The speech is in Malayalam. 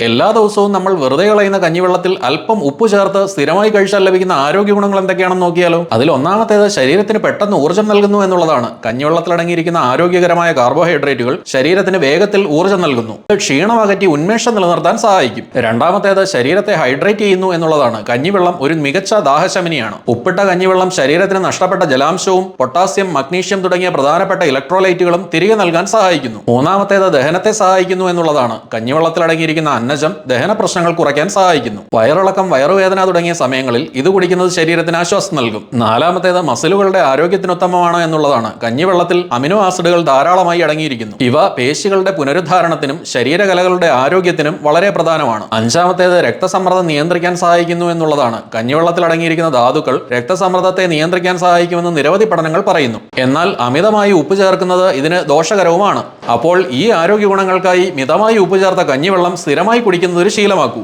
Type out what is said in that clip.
എല്ലാ ദിവസവും നമ്മൾ വെറുതെ കളയുന്ന കഞ്ഞിവെള്ളത്തിൽ അല്പം ഉപ്പ് ചേർത്ത് സ്ഥിരമായി കഴിച്ചാൽ ലഭിക്കുന്ന ആരോഗ്യ ഗുണങ്ങൾ എന്തൊക്കെയാണെന്ന് നോക്കിയാലോ? അതിൽ ഒന്നാമത്തേത് ശരീരത്തിന് പെട്ടെന്ന് ഊർജം നൽകുന്നു എന്നുള്ളതാണ്. കഞ്ഞിവെള്ളത്തിൽ അടങ്ങിയിരിക്കുന്ന ആരോഗ്യകരമായ കാർബോഹൈഡ്രേറ്റുകൾ ശരീരത്തിന് വേഗത്തിൽ ഊർജം നൽകുന്നു. ക്ഷീണമകറ്റി ക്ഷീണം ഉന്മേഷം നിലനിർത്താൻ സഹായിക്കും. രണ്ടാമത്തേത് ശരീരത്തെ ഹൈഡ്രേറ്റ് ചെയ്യുന്നു എന്നുള്ളതാണ്. കഞ്ഞിവെള്ളം ഒരു മികച്ച ദാഹശമനിയാണ്. ഉപ്പിട്ട കഞ്ഞിവെള്ളം ശരീരത്തിന് നഷ്ടപ്പെട്ട ജലാംശവും പൊട്ടാസ്യം മഗ്നീഷ്യം തുടങ്ങിയ പ്രധാനപ്പെട്ട ഇലക്ട്രോലൈറ്റുകളും തിരികെ നൽകാൻ സഹായിക്കുന്നു. മൂന്നാമത്തേത് ദഹനത്തെ സഹായിക്കുന്നു എന്നുള്ളതാണ്. കഞ്ഞിവെള്ളത്തിൽ അടങ്ങിയിരിക്കുന്ന അന്നജം ദഹന പ്രശ്നങ്ങൾ കുറയ്ക്കാൻ സഹായിക്കുന്നു. വയറിളക്കം വയറുവേദന തുടങ്ങിയ സമയങ്ങളിൽ ഇത് കുടിക്കുന്നത് ശരീരത്തിന് ആശ്വാസം നൽകും. നാലാമത്തേത് മസിലുകളുടെ ആരോഗ്യത്തിന് ഉത്തമമാണ് എന്നുള്ളതാണ്. കഞ്ഞിവെള്ളത്തിൽ അമിനോ ആസിഡുകൾ ധാരാളമായി അടങ്ങിയിരിക്കുന്നു. ഇവ പേശികളുടെ പുനരുദ്ധാരണത്തിനും ശരീരകലകളുടെ ആരോഗ്യത്തിനും വളരെ പ്രധാനമാണ്. അഞ്ചാമത്തേത് രക്തസമ്മർദ്ദം നിയന്ത്രിക്കാൻ സഹായിക്കുന്നു എന്നുള്ളതാണ്. കഞ്ഞിവെള്ളത്തിൽ അടങ്ങിയിരിക്കുന്ന ധാതുക്കൾ രക്തസമ്മർദ്ദത്തെ നിയന്ത്രിക്കാൻ സഹായിക്കുമെന്ന് നിരവധി പഠനങ്ങൾ പറയുന്നു. എന്നാൽ അമിതമായി ഉപ്പ് ചേർക്കുന്നത് ഇതിന് ദോഷകരവുമാണ്. അപ്പോൾ ഈ ആരോഗ്യ ഗുണങ്ങൾക്കായി മിതമായി ഉപ്പ് ചേർത്ത കഞ്ഞിവെള്ളം സ്ഥിരമായി കുടിക്കുന്നത് ഒരു ശീലമാക്കൂ.